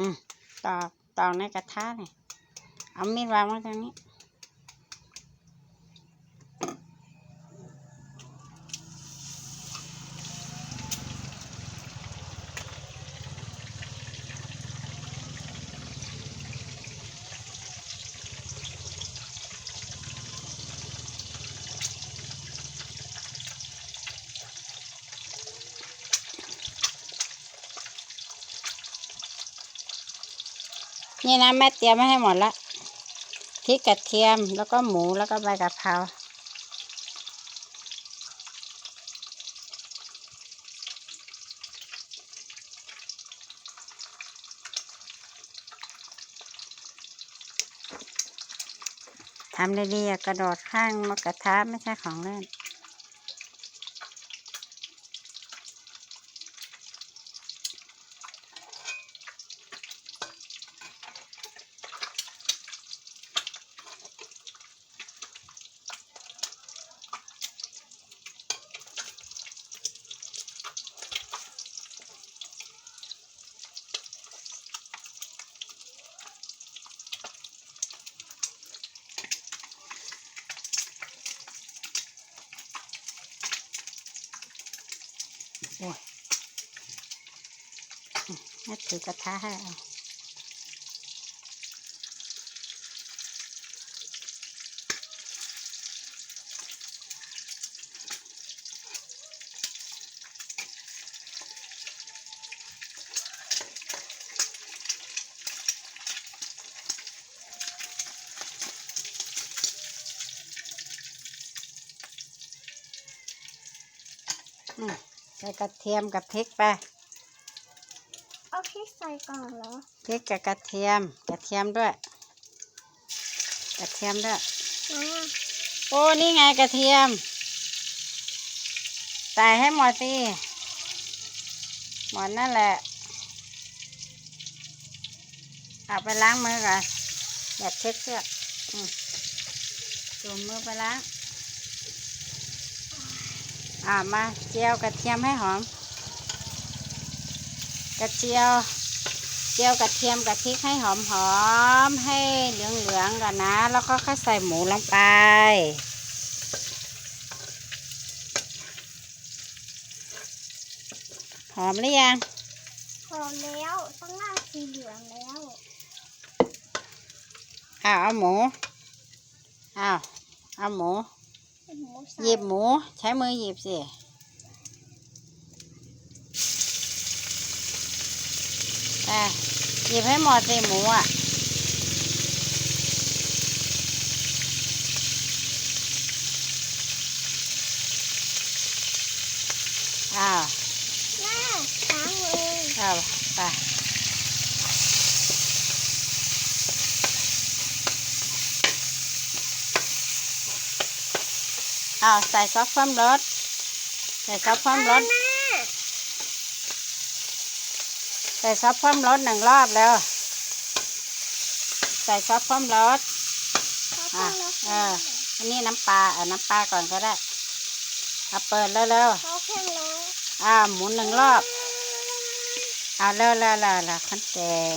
อืมตอกตอกในกระทะเนี่ยเอามีดวางไว้ตรงนี้ นี่นะแม่เตรียมไว้ให้หมดละพริกกระเทียมแล้วก็หมูแล้วก็ใบกะเพราทำได้ดียกระโดดข้างมากระทะไม่ใช่ของเล่น แม่ถือกระทะให้เอาใส่กระเทียมกับพริกไป เอาพริกใส่ก่อนเหรอพริกกับกระเทียม กระเทียมด้วย กระเทียมด้วย อ่าโอ้นี่ไงกระเทียมใส่ให้หมดสิหมดนั่นแหละ เอาไปล้างมือก่อนแบบเช็ดเสื้อกอืมจุ่มมือไปล้างอ่ามาเจียวกระเทียมให้หอม กระเจียวเจียวกระเทียมกับพริกให้หอมหอมๆให้เหลืองๆก่อนนะ แล้วก็ค่อยใส่หมูลงไป หอมหรือยังพอแล้วต้องหน้าสีเหลืองแล้วอ้าวเอาหมูอ้าวเอาหมูหมูใส่หยิบหมูใช้มือหยิบสิ อะหยิบให้หมดสิหมูอะอ้าวแม่ล้างมืออ้าวไปอ้าวใส่ซอสเพิ่มรสใส่ซอสเพิ่มรสแม่ ใส่ซอสเพิ่มรสหนึ่งรอบแล้ว ใส่ซอสเพิ่มรสเขาอะเพิ่งแล้วเอออันนี้น้ำปลาเอาน้ำปลาก่อนก็ได้เอาเปิดเร็วเขาเพิ่งแล้วๆอ่าหมุนหนึ่งรอบเอาเร็วๆๆๆขั้นแกง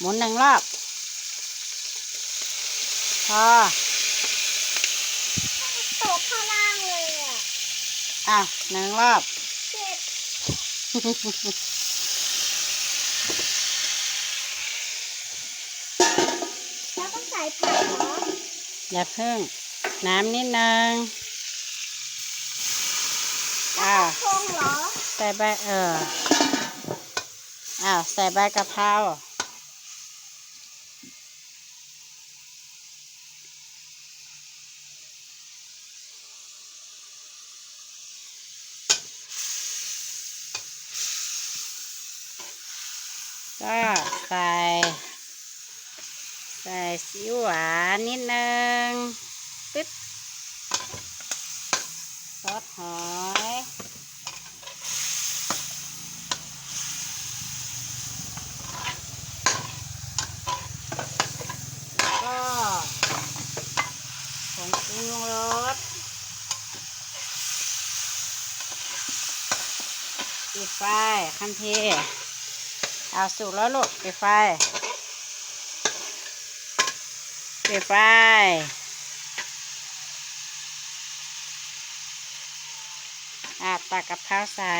หมุนหนึ่งรอบพอตกข้างล่างเลยอะอะหนึ่งรอบเจ็บ ผักเหรออย่าเพิ่ง น้ำนิดนึงอ่าคงเหรอใส่ใบเอออ้าวใส่ใบกะเพราก็ใส่ ใส่ซีอิ๊วหวานนิดนึงปึ๊บซอสหอยก็ผงปรุงรสปิดไฟคันเทเอาสุกแล้วลูกปิดไฟ ปิดไฟอะตักกับข้าวใส่